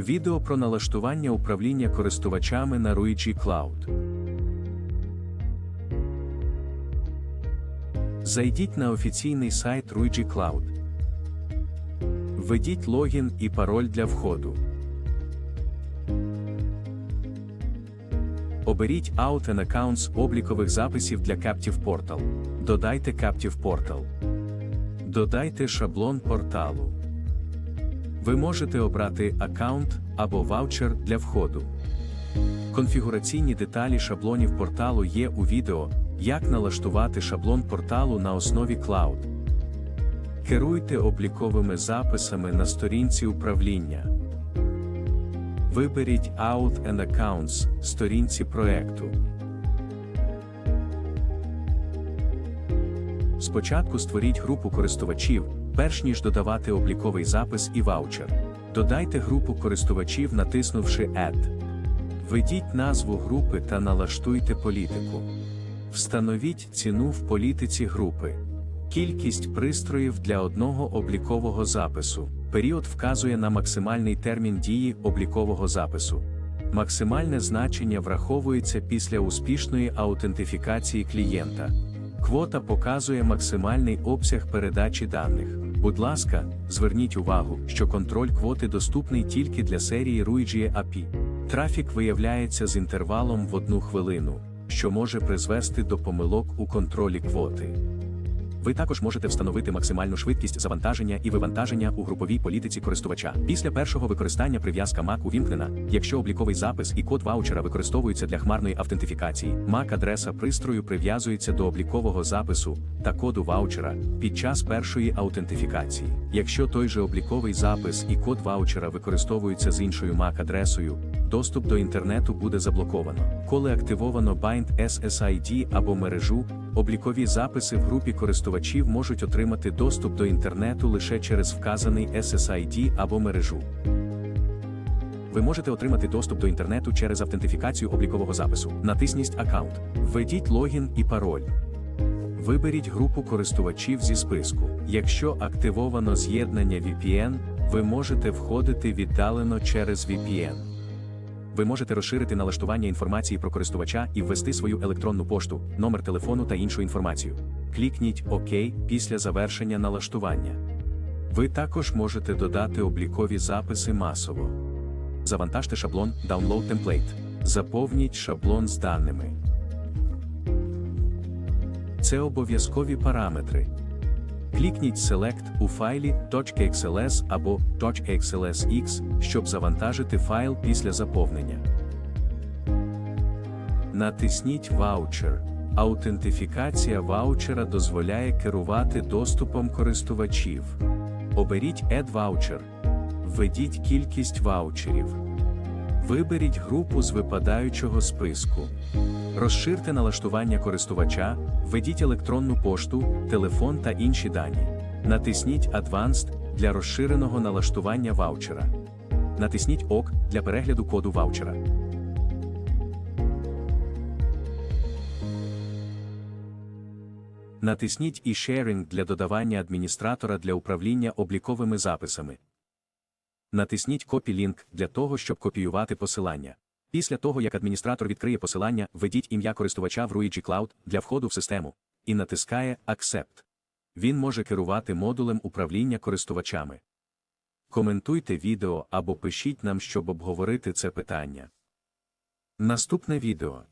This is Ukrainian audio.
Відео про налаштування управління користувачами на Ruigi Cloud. Зайдіть на офіційний сайт Ruigi Cloud. Введіть логін і пароль для входу. Оберіть Out and Accounts облікових записів для Captive Portal. Додайте Captive Portal. Додайте шаблон порталу. Ви можете обрати аккаунт або ваучер для входу. Конфігураційні деталі шаблонів порталу є у відео, як налаштувати шаблон порталу на основі Cloud. Керуйте обліковими записами на сторінці управління. Виберіть Out and Accounts сторінці проекту. Спочатку створіть групу користувачів, перш ніж додавати обліковий запис і ваучер. Додайте групу користувачів, натиснувши Add. Введіть назву групи та налаштуйте політику. Встановіть ціну в політиці групи. Кількість пристроїв для одного облікового запису. Період вказує на максимальний термін дії облікового запису. Максимальне значення враховується після успішної аутентифікації клієнта. Квота показує максимальний обсяг передачі даних. Будь ласка, зверніть увагу, що контроль квоти доступний тільки для серії Ruigi API. Трафік виявляється з інтервалом в одну хвилину, що може призвести до помилок у контролі квоти. Ви також можете встановити максимальну швидкість завантаження і вивантаження у груповій політиці користувача. Після першого використання прив'язка MAC увімкнена, якщо обліковий запис і код ваучера використовуються для хмарної автентифікації, MAC-адреса пристрою прив'язується до облікового запису та коду ваучера під час першої аутентифікації. Якщо той же обліковий запис і код ваучера використовуються з іншою MAC-адресою, доступ до інтернету буде заблоковано. Коли активовано Bind SSID або мережу, облікові записи в групі користувачів можуть отримати доступ до інтернету лише через вказаний SSID або мережу. Ви можете отримати доступ до інтернету через автентифікацію облікового запису. Натисніть аккаунт. Введіть логін і пароль. Виберіть групу користувачів зі списку. Якщо активовано з'єднання VPN, ви можете входити віддалено через VPN. Ви можете розширити налаштування інформації про користувача і ввести свою електронну пошту, номер телефону та іншу інформацію. Клікніть ОК після завершення налаштування. Ви також можете додати облікові записи масово. Завантажте шаблон Download Template. Заповніть шаблон з даними. Це обов'язкові параметри. Клікніть Select у файлі .xls або .xlsx, щоб завантажити файл після заповнення. Натисніть Ваучер. Аутентифікація ваучера дозволяє керувати доступом користувачів. Оберіть Add Voucher. Введіть кількість ваучерів. Виберіть групу з випадаючого списку. Розширте налаштування користувача, введіть електронну пошту, телефон та інші дані. Натисніть Advanced для розширеного налаштування ваучера. Натисніть ОК для перегляду коду ваучера. Натисніть e-sharing для додавання адміністратора для управління обліковими записами. Натисніть Copy Link для того, щоб копіювати посилання. Після того, як адміністратор відкриє посилання, введіть ім'я користувача в Ruigi Cloud для входу в систему і натискає Accept. Він може керувати модулем управління користувачами. Коментуйте відео або пишіть нам, щоб обговорити це питання. Наступне відео